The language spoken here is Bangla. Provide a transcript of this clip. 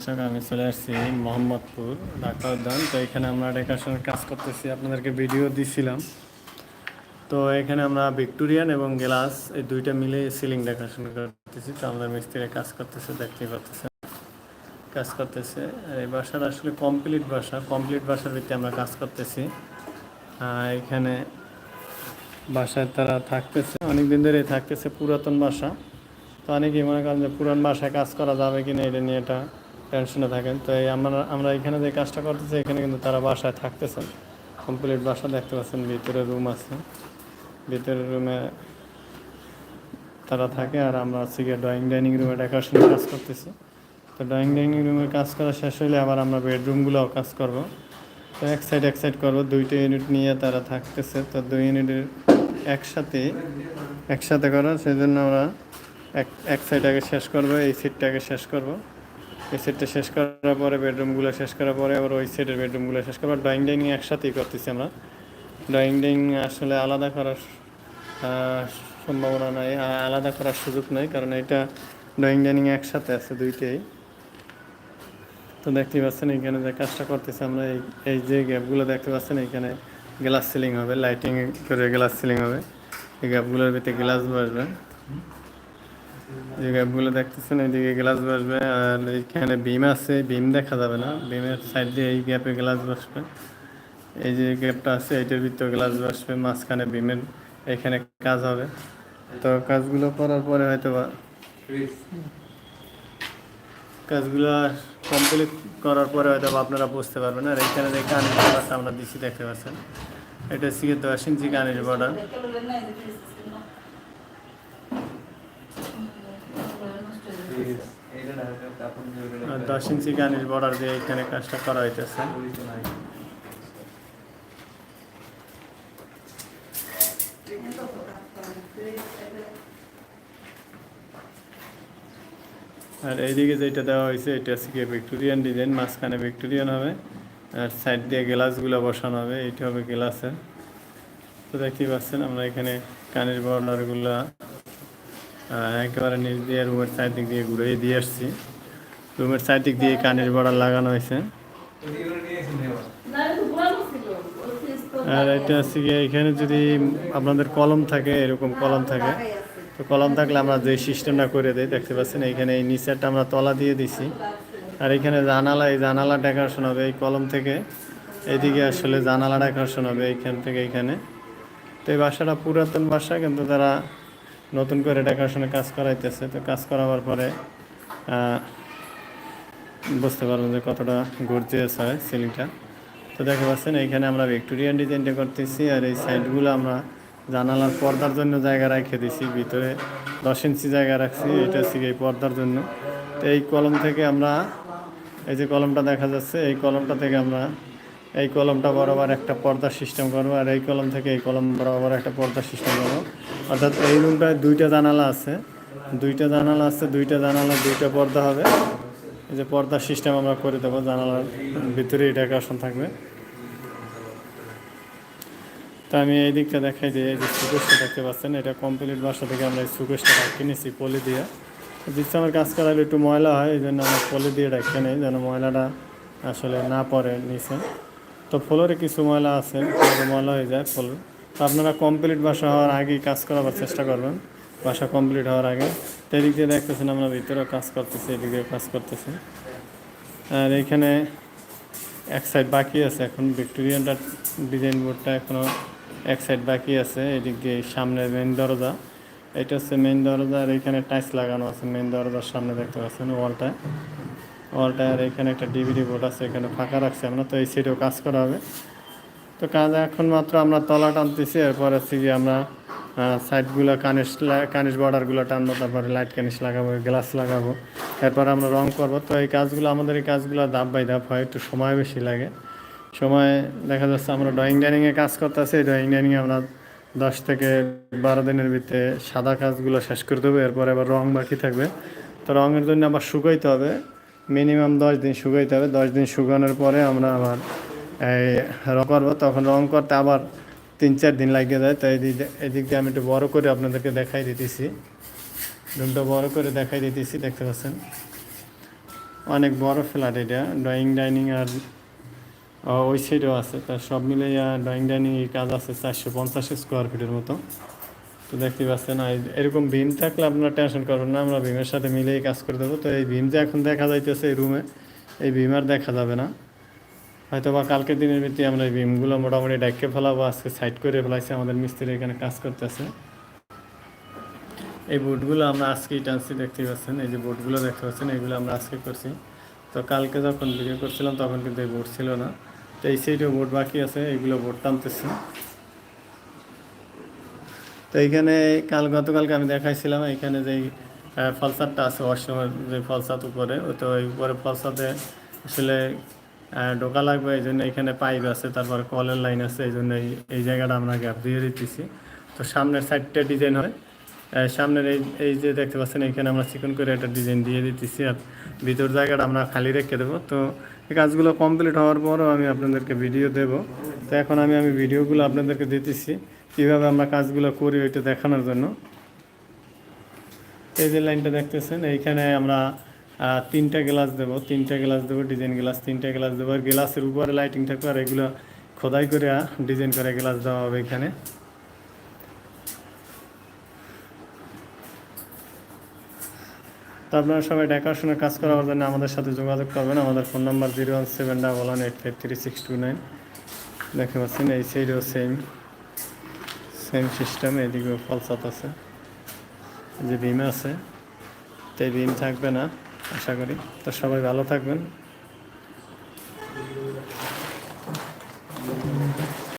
দর্শক আমি চলে আসছি মোহাম্মদপুর, ঢাকা উদ্যান। তো এখানে আমরা ডেকোরেশনের কাজ করতেছি, আপনাদেরকে ভিডিও দিছিলাম। তো এখানে আমরা ভিক্টোরিয়ান এবং গ্লাস, এই দুইটা মিলে সিলিং ডেকোরেশন করতেছি। তো আমাদের মিস্ত্রি কাজ করতেছে দেখতে পাচ্ছেন। কাজ করতেছে। এই বাসার আসলে কমপ্লিট বাসা। কমপ্লিট বাসার ভিত্তি আমরা কাজ করতেছি। এখানে বাসায় তারা থাকতেছে। অনেক দিন ধরে থাকতেছে পুরাতন বাসা। তো অনেকেই মনে করেন যে পুরান বাসায় কাজ করা যাবে কিনা, এটা নিয়ে এটা টেনশনে থাকেন, তো এই আমরা আমরা এখানে যে কাজটা করতেছি, এখানে কিন্তু তারা বাসায় থাকতেছেন। কমপ্লিট বাসা দেখতে পাচ্ছেন, ভিতরে রুম আছে। ভিতরের রুমে তারা থাকে আর আমরা গিয়ে ড্রয়িং ডাইনিং রুমে ডেকোরেশনের কাজ করতেছি। তো ড্রয়িং ডাইনিং রুমের কাজ করা শেষ হলে আবার আমরা বেডরুমগুলোও কাজ করব। তো এক সাইড এক সাইড করব, দুইটা ইউনিট নিয়ে তারা থাকতেছে। তো দুই ইউনিটের একসাথে একসাথে করা সেই জন্য আমরা এক এক সাইড আগে শেষ করব, এই সিটটা আগে শেষ করব। সেটটা শেষ করার পরে বেডরুমগুলো শেষ করার পরে আবার ওই সেটের বেডরুমগুলো শেষ করব ড্রয়িং ডাইনিং একসাথেই করতেছি আমরা। ড্রয়িং ডাইনিং আসলে আলাদা করার সম্ভাবনা নাই আলাদা করার সুযোগ নাই, কারণ এটা ড্রয়িং ডাইনিং একসাথে আছে দুইটাই। তো দেখতে পাচ্ছেন এখানে যে কাজটা করতেছি আমরা, এই এই যে গ্যাপগুলো দেখতে পাচ্ছেন এখানে গ্লাস সিলিং হবে লাইটিং করে গ্লাস সিলিং হবে। এই গ্যাপগুলোর ভিতরে গ্লাস বসবে। যে গ্যাপগুলো দেখতেছেন এইদিকে গ্লাস বসবে। আর এইখানে বিম আছে বিম দেখা যাবে না। বিমের সাইড দিয়ে এই গ্যাপে গ্লাস বসবে। এই যে গ্যাপটা আছে, এটার ভিতরে গ্লাস বসবে, মাঝখানে বিমের এখানে কাজ হবে। তো কাজগুলো করার পরে হয়তো বা কাজগুলো কমপ্লিট করার পরে হয়তো আপনারা বুঝতে পারবেন। আর এখানে যে কানের বর্ডারটা আমরা দিচ্ছি দেখতে পাচ্ছেন? এটা সিকে দশ ইঞ্চি কানের বর্ডার আর দশ ইঞ্চি কানের বর্ডার দিয়ে এখানে কাজটা করা হইতেছে। আর এইদিকে যেটা দেওয়া হয়েছে এটা হচ্ছে কি ভিক্টোরিয়ান ডিজাইন, মাঝখানে ভিক্টোরিয়ান হবে, আর সাইড দিয়ে গ্লাসগুলো বসানো হবে, এইটা হবে গ্লাসের। তো দেখতেই পাচ্ছেন, আমরা এখানে কানের বর্ডারগুলো একেবারে নিচ দিয়ে রুমের সাইড দিক দিয়ে ঘুরে দিয়ে আসছি। রুমের সাইড দিক দিয়ে কানের বড়া লাগানো হয়েছে। আর এটা হচ্ছে গিয়ে এখানে যদি আপনাদের কলম থাকে, এরকম কলম থাকে, তো কলম থাকলে আমরা যে সিস্টেমটা করে দিই, দেখতে পাচ্ছেন এইখানে এই নিচেরটা আমরা তলা দিয়ে দিছি। আর এখানে জানালা, এই জানালা ডেকোরেশন হবে এই কলম থেকে। এইদিকে আসলে জানালা ডেকোরেশন হবে এইখান থেকে এখানে। তো এই বাসাটা পুরাতন বাসা, কিন্তু তারা নতুন করে ডেকোরেশনের কাজ করাইতেছে। তো কাজ করাবার পরে বুঝতে পারলাম যে কতটা গর্জিয়াস হয় সিলিংটা। তো দেখতে পাচ্ছেন, এইখানে আমরা ভিক্টোরিয়ান ডিজাইনটা করতেছি আর এই সাইডগুলো আমরা জানালার পর্দার জন্য জায়গা রেখে দিছি। ভিতরে দশ ইঞ্চি জায়গা রাখছি, এটা হচ্ছে এই পর্দার জন্য। তো এই কলম থেকে আমরা, এই যে কলমটা দেখা যাচ্ছে, এই কলমটা থেকে আমরা, এই কলমটা বরাবর একটা পর্দা সিস্টেম করব আর এই কলম থেকে এই কলম বরাবর একটা পর্দা সিস্টেম করব। অর্থাৎ এই রুমটায় দুইটা জানালা আছে। দুইটা জানালা আছে, দুইটা জানালা, দুইটা পর্দা হবে। এই যে পর্দা সিস্টেম আমরা করে দেবো, জানালার ভিতরে এটা ডেকোরেশন থাকবে। তো আমি এই দিকটা দেখাই দিই, এই যে সুকেশটা দেখতে পাচ্ছেন, এটা কমপ্লিট বাসা থেকে আমরা এই সুকেশটা কিনেছি পলি দিয়ে। দিচ্ছে আমার কাজ করালে একটু ময়লা হয়, এই জন্য আমরা পলি দিয়ে রাখতে নেই, যেন ময়লাটা আসলে না পড়ে নিচে। তো ফ্লোরে কিছু ময়লা আছে ময়লা হয়ে যায় ফ্লোর। তো আপনারা কমপ্লিট বাসা হওয়ার আগেই কাজ করাবার চেষ্টা করবেন। বাসা কমপ্লিট হওয়ার আগে। তো এদিক দিয়ে দেখতেছেন আমরা ভিতরেও কাজ করতেছি, এদিক দিয়ে কাজ করতেছি। আর এইখানে এক সাইড বাকি আছে। এখন ভিক্টোরিয়ানটা ডিজাইন বোর্ডটা এখনও এক সাইড বাকি আছে। এদিক দিয়ে সামনের মেন দরজা। এটা হচ্ছে মেন দরজা আর এখানে টাইলস লাগানো আছে। মেন দরজার সামনে দেখতে পাচ্ছেন ওয়ালটায় ওয়ালটায় আর এখানে একটা ডিভিডি বোর্ড আছে। এখানে ফাঁকা রাখছি আমরা। তো এই সাইডেও কাজ করা হবে। তো কাজ এখন মাত্র আমরা তলা টানতেছি, এরপর হচ্ছে গিয়ে আমরা সাইডগুলো কানিস কানিস বর্ডারগুলো টানবো, তারপরে লাইট কানিস লাগাবো গ্লাস লাগাবো, এরপর আমরা রং করব। তো এই কাজগুলো, আমাদের এই কাজগুলো ধাপ বাই ধাপ হয়, একটু সময় বেশি লাগে। সময়, দেখা যাচ্ছে আমরা ড্রয়িং ডাইনিংয়ে কাজ করতেছি ড্রয়িং ডাইনিংয়ে আমরা দশ থেকে বারো দিনের ভিতরে সাদা কাজগুলো শেষ করে দেবো, এরপর আবার রং বাকি থাকবে। তো রঙের জন্য আবার শুকাইতে হবে মিনিমাম দশ দিন শুকাইতে হবে, দশ দিন শুকানোর পরে আমরা আবার এই রং করব, তখন রং করতে আবার তিন চার দিন লাগিয়ে যায় তো এই দিক- দিয়ে আমি একটু বড় করে আপনাদেরকে দেখাই দিতেছি। রুমটা বড় করে দেখাই দিতেছি, দেখতে পাচ্ছেন? অনেক বড় ফ্ল্যাট এটা, ড্রয়িং, ডাইনিং আর ওই সাইডেও আছে, তা সব মিলে ড্রয়িং, ডাইনিং কাজ আছে চারশো পঞ্চাশ স্কোয়ার ফিটের মতো। তো দেখতে পাচ্ছেন, আর এরকম ভীম থাকলে আপনারা টেনশন করবেন না, আমরা ভীমের সাথে মিলেই কাজ করে দেবো। তো এই ভীম যে এখন দেখা যাইতেছে এই রুমে এই ভীম আর দেখা যাবে না। হয়তো বা কালকের দিনের ভিত্তি আমরা এই ভীমগুলো মোটামুটি ডাইকে ফেলাবো, আজকে সাইড করে ফেলাইছি, আমাদের মিস্ত্রি এখানে কাজ করতেছে। এই বোটগুলো আমরা আজকেই টানছি দেখতে পাচ্ছেন, এই যে বোটগুলো দেখতে পাচ্ছেন, এইগুলো আমরা আজকে করছি। তো কালকে যখন ভিডিও করছিলাম, তখন কিন্তু এই বোট ছিল না। তো এই সাইডেও বোট বাকি আছে, এইগুলো বোট টানতেছে। তো এইখানে কাল, গতকালকে আমি দেখাইছিলাম এখানে যে ফলসারটা আছে অসময় যে ফলসাত উপরে, তো ওই উপরে ফলসাতে আসলে ঢোকা লাগবে, এই জন্য এখানে পাইপ আছে, তারপর কলের লাইন আছে, এই জন্য এই- জায়গাটা আমরা গ্যাপ দিয়ে দিতেছি। তো সামনের সাইডটা ডিজাইন হয় সামনের এই এই যে দেখতে পাচ্ছেন, এখানে আমরা চিকন করে একটা ডিজাইন দিয়ে দিতেছি আর ভিতর জায়গাটা আমরা খালি রেখে দেবো। তো এই কাজগুলো কমপ্লিট হওয়ার পরও আমি আপনাদেরকে ভিডিও দেব। তো এখন আমি আমি ভিডিওগুলো আপনাদেরকে দিতেছি, কীভাবে আমরা কাজগুলো করি ওইটা দেখানোর জন্য। এই যে লাইনটা দেখতেছেন, এইখানে আমরা তিনটা গ্লাস দেবো, তিনটা গ্লাস দেবো ডিজাইন গ্লাস তিনটা গ্লাস দেবো। আর গ্লাসের উপরে লাইটিং থাকবে, আর এগুলো খোদাই করে ডিজাইন করে গ্লাস দেওয়া হবে এখানে। তো আপনারা সবাই দেখাশোনা কাজ করার জন্য আমাদের সাথে যোগাযোগ করবেন। আমাদের phone number zero one seven double one eight five three six two nine দেখতে পাচ্ছেন, এই সাইডেও সেম সেম সিস্টেম এদিকেও ফলসাত আছে। যে বিম আছে, তো এই বিম থাকবে না। আশা করি। তো সবাই ভালো থাকবেন।